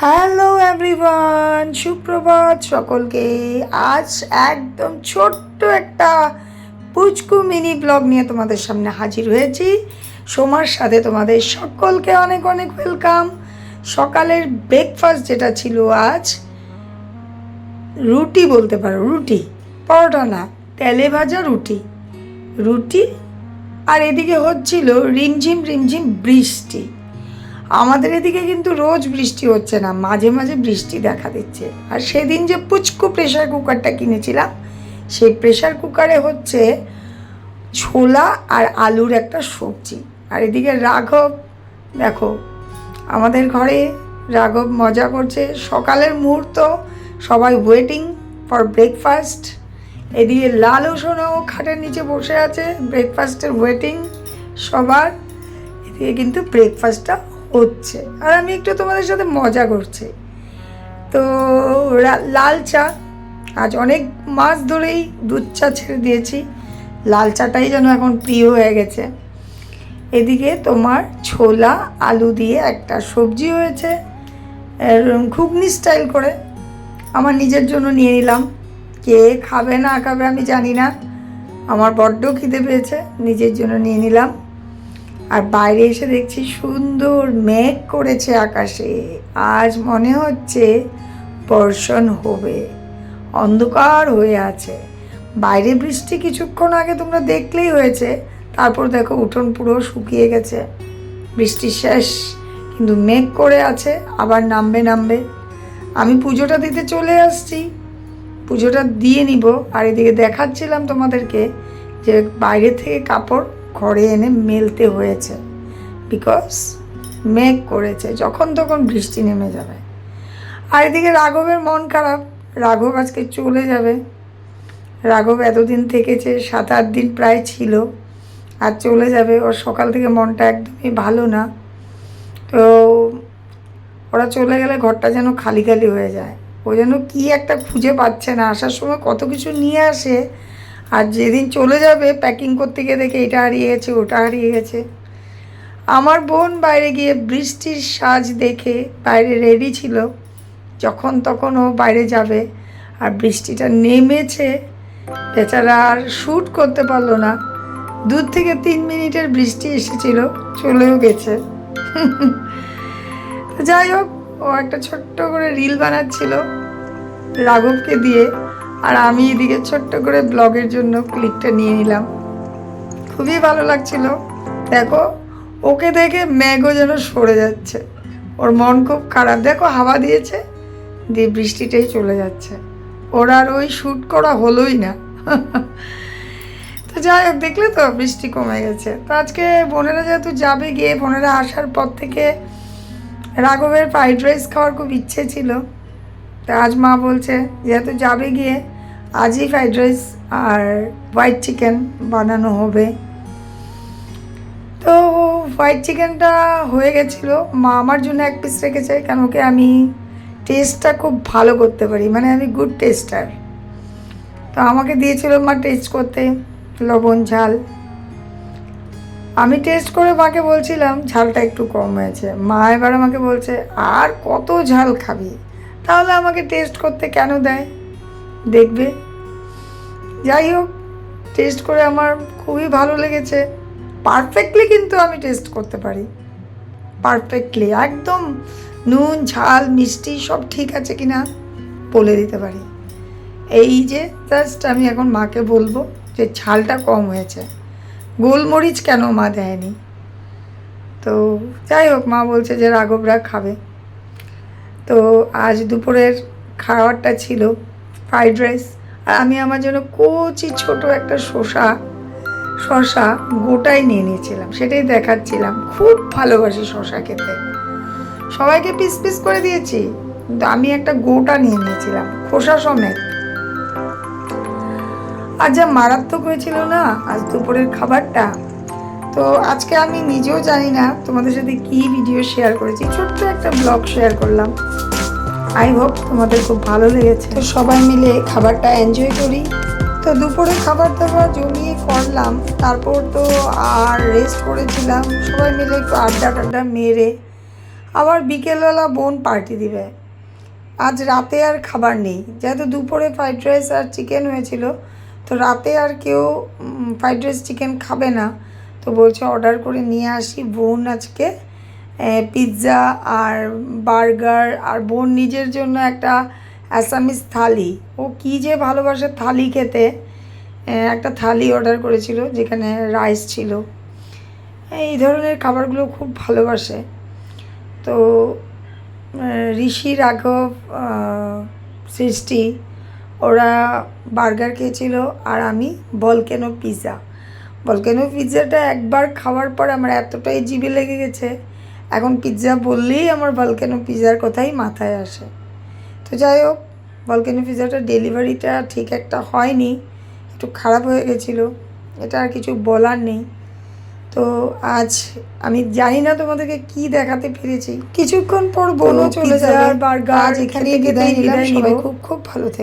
Hello everyone সুপ্রভাত সকলকে। আজ একদম ছোট্ট একটা পুচকু মিনি ব্লগ নিয়ে তোমাদের সামনে হাজির হয়েছি। সোমার সাথে তোমাদের সকলকে অনেক অনেক ওয়েলকাম সকালের ব্রেকফাস্ট যেটা ছিল আজ, রুটি বলতে পারো, রুটি পরোটা না তেলে ভাজা রুটি রুটি, আর এদিকে হচ্ছিল রিমঝিম রিমঝিম বৃষ্টি। আমাদের এদিকে কিন্তু রোজ বৃষ্টি হচ্ছে না, মাঝে মাঝে বৃষ্টি দেখা দিচ্ছে। আর সেদিন যে পুচকু প্রেশার কুকারটা কিনেছিলাম, সেই প্রেশার কুকারে হচ্ছে ছোলা আর আলুর একটা সবজি। আর এদিকে রাঘব, দেখো, আমাদের ঘরে রাঘব মজা করছে। সকালের মুহূর্ত, সবাই ওয়েটিং ফর ব্রেকফাস্ট এদিকে লালও শোনাও খাটের নিচে বসে আছে ব্রেকফাস্টের ওয়েটিং সবার। এদিকে কিন্তু ব্রেকফাস্টটা হচ্ছে। আর আমি একটু তোমাদের সাথে মজা করছি। তো লাল চা, আজ অনেক মাস ধরেই দুধ চা ছেড়ে দিয়েছি। লাল চাটাই যেন এখন প্রিয় হয়ে গেছে। এদিকে তোমার ছোলা, আলু দিয়ে একটা সবজি হয়েছে ঘুগনি স্টাইল করে। আমার নিজের জন্য নিয়ে নিলাম। কে খাবে না খাবে আমি জানি না। আমার বড্ড খিদে পেয়েছে, নিজের জন্য নিয়ে নিলাম। আর বাইরে এসে দেখছি সুন্দর মেঘ করেছে আকাশে। আজ মনে হচ্ছে বর্ষণ হবে। অন্ধকার হয়ে আছে। বাইরে বৃষ্টি কিছুক্ষণ আগে তোমরা দেখলেই হয়েছে। তারপর দেখো উঠোন পুরো শুকিয়ে গেছে। বৃষ্টি শেষ, কিন্তু মেঘ করে আছে, আবার নামবে নামবে। আমি পুজোটা দিতে চলে আসছি। পুজোটা দিয়ে নিব। আর এদিকে দেখাচ্ছিলাম তোমাদেরকে যে বাইরে থেকে কাপড় ঘরে এনে মেলতে হয়েছে। বিকজ মেঘ করেছে, যখন তখন বৃষ্টি নেমে যাবে। আর এদিকে রাঘবের মন খারাপ। রাঘব আজকে চলে যাবে। রাঘব এতদিন থেকেছে সাত আট দিন প্রায় ছিল, আর চলে যাবে। ওর সকাল থেকে মনটা একদমই ভালো না। তো ওরা চলে গেলে ঘরটা যেন খালি খালি হয়ে যায়। ও যেন কী একটা খুঁজে পাচ্ছে না। আসার সময় কত কিছু নিয়ে আসে আর যেদিন চলে যাবে প্যাকিং করতে গিয়ে দেখে এটা হারিয়ে গেছে ওটা হারিয়ে গেছে আমার বোন বাইরে গিয়ে বৃষ্টির সাজ দেখে বাইরে রেডি ছিল। যখন তখন ও বাইরে যাবে আর বৃষ্টিটা নেমেছে, বেচারা আর শ্যুট করতে পারল না। দূর থেকে তিন মিনিটের বৃষ্টি এসেছিল, চলেও গেছে। যাই হোক, ও একটা ছোট্ট করে রিল বানাচ্ছিল রাঘবকে দিয়ে। আর আমি এদিকে ছোট্ট করে ব্লগের জন্য ক্লিকটা নিয়ে নিলাম। খুবই ভালো লাগছিল। দেখো, ওকে দেখে ম্যাগও যেন সরে যাচ্ছে। ওর মন খুব খারাপ। দেখো, হাওয়া দিয়েছে। দিয়ে বৃষ্টিটাই চলে যাচ্ছে। ওর আর ওই শ্যুট করা হলোই না। তো যাই হোক, দেখলে তো বৃষ্টি কমে গেছে। তো আজকে বোনেরা যেহেতু যাবে গিয়ে, বোনেরা আসার পর থেকে রাঘবের ফ্রাইড রাইস খাওয়ার খুব ইচ্ছে ছিল। তা আজ মা বলছে যেহেতু যাবে গিয়ে, আজই ফ্রাইড রাইস আর হোয়াইট চিকেন বানানো হবে। তো হোয়াইট চিকেনটা হয়ে গেছিল। মা আমার জন্য এক পিস রেখেছে কেন কি আমি টেস্টটা খুব ভালো করতে পারি মানে আমি গুড টেস্টার তো আমাকে দিয়েছিল মা টেস্ট করতে, লবণ, ঝাল। আমি টেস্ট করে মাকে বলছিলাম, ঝালটা একটু কম হয়েছে। মা এবার আমাকে বলছে, আর কত ঝাল খাবি? তাহলে আমাকে টেস্ট করতে কেন দেয়? দেখবে। যাই হোক টেস্ট করে আমার খুবই ভালো লেগেছে। পারফেক্টলি কিন্তু আমি টেস্ট করতে পারি। পারফেক্টলি একদম নুন, ঝাল, মিষ্টি সব ঠিক আছে কি না বলে দিতে পারি। এই যে জাস্ট আমি এখন মাকে বলব যে ঝালটা কম হয়েছে। গোলমরিচ কেন মা দেয়নি? তো যাই হোক, মা বলছে যে রাঘবরা খাবে। তো আজ দুপুরের খাবারটা ছিল ফ্রাইড রাইস। আর আমি আমার জন্য কচি ছোট একটা শসা শসা গোটাই নিয়ে নিয়েছিলাম, সেটাই দেখাচ্ছিলাম। খুব ভালোবাসি শসা খেতে। সবাইকে পিস পিস করে দিয়েছি, কিন্তু আমি একটা গোটা নিয়ে নিয়েছিলাম, খোসা সমেত। আর যা মারাত্মক হয়েছিল না, আজ দুপুরের খাবারটা। তো আজকে আমি নিজেও জানি না তোমাদের সাথে কি ভিডিও শেয়ার করেছি, ছোট্ট একটা ব্লগ শেয়ার করলাম। আই হোপ তোমাদের খুব ভালো লেগেছে। তো সবাই মিলে খাবারটা এনজয় করি। তো দুপুরে খাবার দাবার জমিয়ে করলাম। তারপর তো আর রেস্ট করেছিলাম। সবাই মিলে একটু আড্ডা টাড্ডা মেরে আবার বিকেলবেলা বোন পার্টি দিবে। আজ রাতে আর খাবার নেই। যেহেতু দুপুরে ফ্রাইড রাইস আর চিকেন হয়েছিল, তো রাতে আর কেউ ফ্রাইড রাইস চিকেন খাবে না। তো বলছে অর্ডার করে নিয়ে আসি বোন আজকে। পিৎজা আর বার্গার আর বোন নিজের জন্য একটা অ্যাসামিস থালি। ও কী যে ভালোবাসে থালি খেতে। একটা থালি অর্ডার করেছিল যেখানে রাইস ছিল। এই ধরনের খাবারগুলো খুব ভালোবাসে। তো ঋষি রাঘব সৃষ্টি, ওরা বার্গার খেয়েছিল আর আমি বলকেনো পিৎজা বলকেনো পিৎজাটা একবার খাওয়ার পর আমার এতটাই জিভে লেগে গেছে এখন পিৎজা বললেই আমার বলকেনো পিৎজার কথাই মাথায় আসে। তো যাই হোক বলকেনো পিৎজাটা ডেলিভারিটা ঠিক একটা হয়নি একটু খারাপ হয়ে গেছিল এটা আর কিছু বলার নেই। তো আজ আমি জানি না তোমাদেরকে কি দেখাতে পেরেছি কিছুক্ষণ পর বোনও চলে যাবে। বার্গার এখানে বিদায় নিলাম সবাই খুব খুব ভালো থেকে।